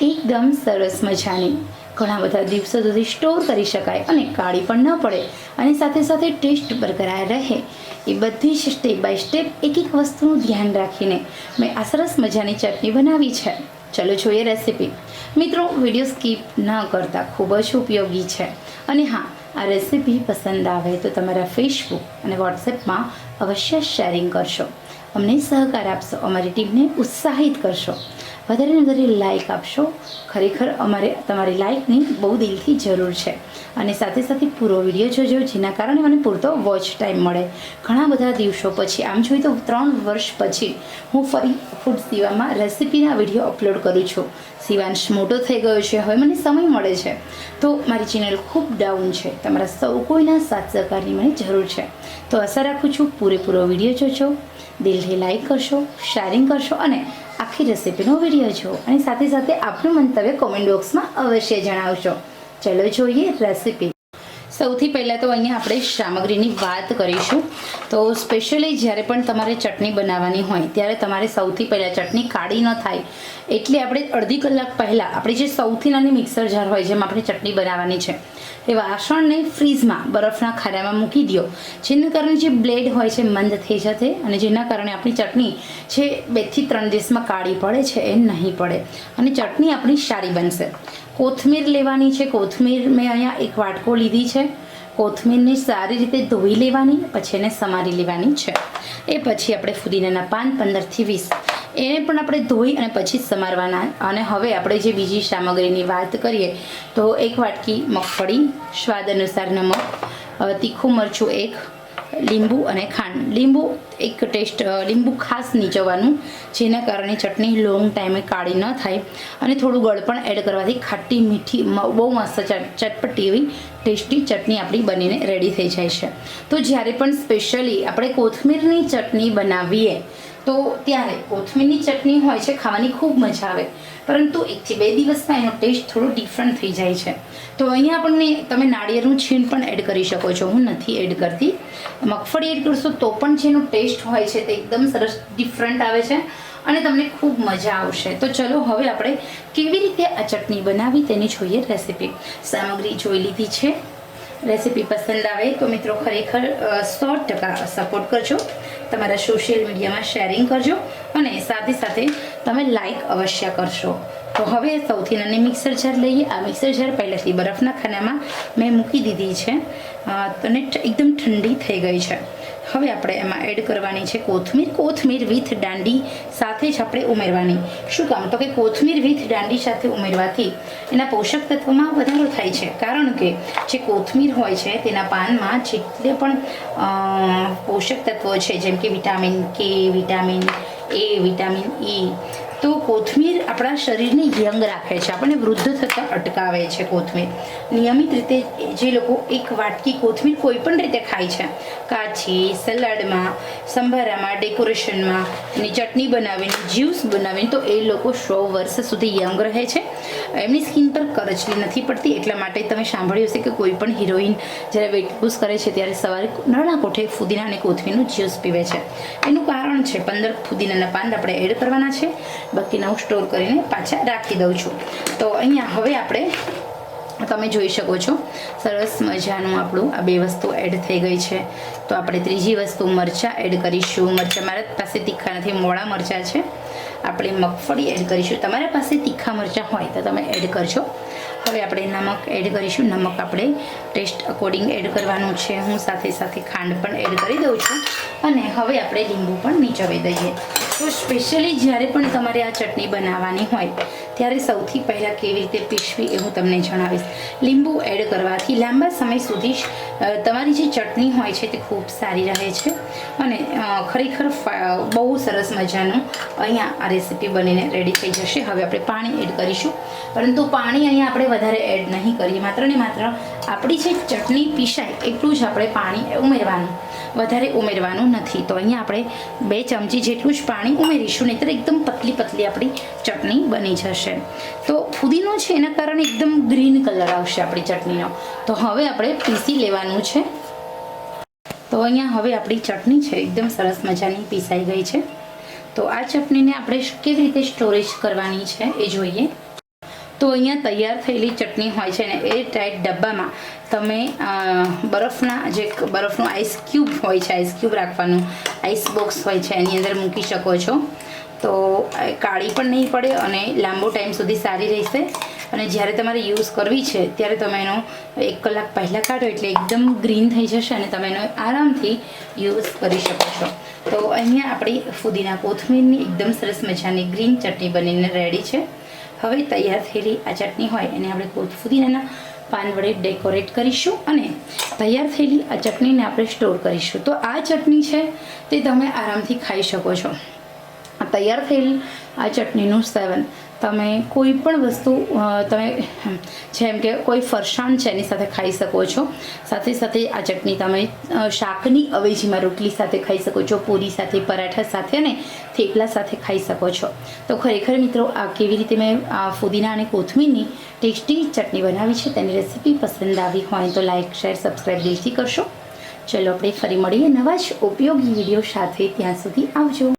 એકદમ સરસ મજાની. ઘણા બધા દિવસો સુધી સ્ટોર કરી શકાય અને કાળી પણ ન પડે અને સાથે સાથે ટેસ્ટ બરકરાર રહે. એ બધી જ સ્ટેપ બાય સ્ટેપ એક એક વસ્તુનું ધ્યાન રાખીને મેં આ સરસ મજાની ચટણી બનાવી છે. ચલો જોઈએ રેસીપી મિત્રો વીડિયો સ્કીપ ન કરતા ખૂબ જ ઉપયોગી છે. અને હા, આ રેસીપી પસંદ આવે તો તમારા ફેસબુક અને વોટ્સએપમાં અવશ્ય શેરિંગ કરશો. અમને સહકાર આપશો, અમારી ટીમને ઉત્સાહિત કરશો. વધારે ને વધારે લાઇક આપશો. ખરેખર અમારે, તમારી લાઇકની બહુ દિલથી જરૂર છે. અને સાથે સાથે પૂરો વીડિયો જોજો, જેના કારણે મને પૂરતો વોચ ટાઈમ મળે. ઘણા બધા દિવસો પછી, આમ જોઈએ તો ત્રણ વર્ષ પછી, હું ફરી ફૂડ સીવામાં રેસિપીના વીડિયો અપલોડ કરું છું. શિવાંશ મોટો થઈ ગયો છે. હવે મને સમય મળે છે. તો મારી ચેનલ ખૂબ ડાઉન છે. તમારા સૌ કોઈના સાથ સહકારની મને જરૂર છે. તો આશા રાખું છું, પૂરેપૂરો વીડિયો જોજો. દિલથી લાઇક કરશો શેરિંગ કરશો અને આખી રેસીપીનો વીડિયો જુઓ અને સાથે સાથે આપનું મંતવ્ય કોમેન્ટ બોક્સમાં અવશ્ય જણાવશો ચલો જોઈએ રેસિપી. સૌથી પહેલાં તો અહીંયા આપણે સામગ્રીની વાત કરીશું. તો સ્પેશિયલી જ્યારે પણ તમારે ચટણી બનાવવાની હોય, ત્યારે તમારે સૌથી પહેલાં ચટણી કાળી ન થાય. એટલે આપણે અડધી કલાક પહેલાં આપણી જે સૌથી નાની મિક્સર જાર હોય, જેમાં આપણે ચટણી બનાવવાની છે, એ વાસણને ફ્રીઝમાં બરફના ખાડામાં મૂકી દો જેના કારણે જે બ્લેડ હોય છે, મંદ થઈ જશે અને જેના કારણે આપણી ચટણી જે બેથી ત્રણ દિવસમાં કાળી પડે છે, એ નહીં પડે. અને ચટણી આપણી સારી બનશે. કોથમીર લેવાની છે, કોથમીર મેં અહીંયા એક વાટકો લીધી છે. કોથમીરને સારી રીતે ધોઈ લેવાની, પછી એને સમારી લેવાની છે. એ પછી આપણે ફુદીનાના પાન પંદરથી વીસ. એને પણ આપણે ધોઈ અને પછી સમારવાના. અને હવે આપણે જે બીજી સામગ્રીની વાત કરીએ, તો એક વાટકી મગફળી, સ્વાદ અનુસાર નમક તીખું મરચું એક લીંબુ અને ખાંડ. લીંબુ એક ટેસ્ટ લીંબુ ખાસ નીચવવાનું, જેના કારણે ચટણી લોંગ ટાઈમે કાળી ન થાય. અને થોડું ગળ પણ એડ કરવાથી ખાટી મીઠી બહુ મસ્ત ચટ- ચટપટી એવી ટેસ્ટી ચટણી આપણી બનીને રેડી થઈ જાય છે. તો જ્યારે પણ સ્પેશિયલી આપણે કોથમીરની ચટણી બનાવીએ તો ત્યારે કોથમીરની ચટણી હોય છે, ખાવાની ખૂબ મજા આવે. પરંતુ એકથી બે દિવસમાં એનો ટેસ્ટ થોડો ડિફરન્ટ થઈ જાય છે. તો અહીંયા આપણને તમે નાળિયેરનું છીણ પણ એડ કરી શકો છો. હું નથી એડ કરતી. મગફળી એડ કરશો તો પણ જેનો ટેસ્ટ હોય છે તે એકદમ સરસ ડિફરન્ટ આવે છે અને તમને ખૂબ મજા આવશે. તો ચલો હવે આપણે કેવી રીતે આ ચટણી બનાવી તેની જોઈએ રેસીપી સામગ્રી જોઈ લીધી છે. રેસીપી પસંદ આવે તો મિત્રો ખરેખર સો ટકા સપોર્ટ કરજો. તમારા સોશિયલ મીડિયામાં શેરિંગ કરજો અને સાથે સાથે તમે લાઈક અવશ્ય કરશો. તો હવે સૌથી નાની મિક્સર જાર લઈએ. આ મિક્સર જાર પહેલાંથી બરફના ખાનામાં મેં મૂકી દીધી છે. અને એકદમ ઠંડી થઈ ગઈ છે. હવે આપણે એમાં એડ કરવાની છે કોથમીર. કોથમીર વિથ દાંડી સાથે જ આપણે ઉમેરવાની. શું કામ? તો કે કોથમીર વિથ દાંડી સાથે ઉમેરવાથી એના પોષક તત્વોમાં વધારો થાય છે. કારણ કે જે કોથમીર હોય છે તેના પાનમાં જેટલે પણ પોષક તત્વો છે, જેમ કે વિટામિન કે, વિટામિન એ, વિટામિન ઈ તો કોથમીર આપણા શરીરને યંગ રાખે છે. આપણને વૃદ્ધ થતાં અટકાવે છે કોથમીર. નિયમિત રીતે જે લોકો એક વાટકી કોથમીર કોઈ પણ રીતે ખાય છે. કાચી, સલાડમાં, સંભારામાં, ડેકોરેશનમાં એની ચટણી બનાવીને, જ્યુસ બનાવીને, તો એ લોકો સો વર્ષ સુધી યંગ રહે છે. એમની સ્કિન પર કરચલી નથી પડતી, એટલા માટે તમે સાંભળ્યું હશે કે કોઈ પણ હિરોઈન જ્યારે વેટ લૂઝ કરે છે, ત્યારે સવારે નાના કોઠે ફુદીના અને કોથમીરનું જ્યુસ પીવે છે. એનું કારણ છે, પંદર ફુદીનાના પાન આપણે એડ કરવાના છે. બાકીના હું સ્ટોર કરીને પાછા રાખી દઉં છું. તો અહીંયા હવે આપણે તમે જોઈ શકો છો, સરસ મજાનું આપણું આ બે વસ્તુ એડ થઈ ગઈ છે. તો આપણે ત્રીજી વસ્તુ મરચાં એડ કરીશું. મરચાં મારા પાસે તીખા નથી, મોળા મરચાં છે. આપણે મગફળી એડ કરીશું. તમારા પાસે તીખા મરચાં હોય તો તમે એડ કરજો. હવે આપણે નમક એડ કરીશું. નમક આપણે ટેસ્ટ અકોર્ડિંગ એડ કરવાનું છે. હું સાથે સાથે ખાંડ પણ એડ કરી દઉં છું. અને હવે આપણે લીંબુ પણ નીચવી દઈએ. તો સ્પેશિયલી જ્યારે પણ તમારે આ ચટણી બનાવવાની હોય ત્યારે સૌથી પહેલાં કેવી રીતે પીસવી એ હું તમને જણાવીશ. લીંબુ એડ કરવાથી લાંબા સમય સુધી જ, તમારી જે ચટણી હોય છે તે ખૂબ સારી રહે છે અને ખરેખર બહુ સરસ મજાનું અહીંયા આ રેસીપી બનીને રેડી થઈ જશે. હવે આપણે પાણી એડ કરીશું. પરંતુ પાણી અહીંયા આપણે વધારે એડ નહીં કરીએ. માત્ર ને માત્ર આપણી જે ચટણી પીસાય એટલું જ આપણે પાણી ઉમેરવાનું. વધારે ઉમેરવાનું નથી. તો અહીંયા આપણે બે ચમચી જેટલું જ પાણી ઉમેરીશું, નહીંતર એકદમ પતલી પતલી આપણી ચટણી બની જશે. તો ફુદીનો છે એના કારણે એકદમ ગ્રીન કલર આવશે આપણી ચટણીનો. તો હવે આપણે પીસી લેવાનું છે. તો અહીંયા હવે આપણી ચટણી છે, એકદમ સરસ મજાની પીસાઈ ગઈ છે. તો આ ચટણીને આપણે કેવી રીતે સ્ટોરેજ કરવાની છે એ જોઈએ. તો અહીંયા તૈયાર થયેલી ચટણી હોય છે ને એ ટાઈટ ડબ્બામાં તમે બરફના જે બરફનું આઈસ ક્યુબ હોય છે આઈસ ક્યુબ રાખવાનું આઈસ બોક્સ હોય છે, એની અંદર મૂકી શકો છો. તો કાળી પણ નહીં પડે અને લાંબો ટાઈમ સુધી સારી રહેશે. અને જ્યારે તમારે યુઝ કરવી છે, ત્યારે તમે એનો એક કલાક પહેલાં કાઢો એટલે એકદમ ગ્રીન થઈ જશે અને તમે એનો આરામથી યુઝ કરી શકો છો. તો અહીંયા આપણી ફુદીના કોથમીરની એકદમ સરસ મજાની ગ્રીન ચટણી બનીને રેડી છે. હવે તૈયાર થયેલી આ ચટણી હોય એને આપણે ફુદીનાના પાન વડે ડેકોરેટ કરીશું અને તૈયાર થયેલી આ ચટણીને આપણે સ્ટોર કરીશું. તો આ ચટણી છે તે તમે આરામથી ખાઈ શકો છો. તૈયાર થયેલ આ ચટણીનું સેવન તમે કોઈ પણ વસ્તુ તમે જેમ કે કોઈ ફરસાણ છે એની સાથે ખાઈ શકો છો. સાથે સાથે આ ચટણી તમે શાકની અવેજીમાં રોટલી સાથે ખાઈ શકો છો, પૂરી સાથે, પરાઠા સાથે અને થેપલા સાથે ખાઈ શકો છો. તો ખરેખર મિત્રો, આ કેવી રીતે મેં આ ફુદીના અને કોથમીરની ટેસ્ટી ચટણી બનાવી છે તેની રેસીપી પસંદ આવી હોય તો લાઇક શેર સબસ્ક્રાઈબ દિલથી કરશો. ચલો આપણે ફરી મળીએ નવા જ ઉપયોગી વીડિયો સાથે. ત્યાં સુધી આવજો.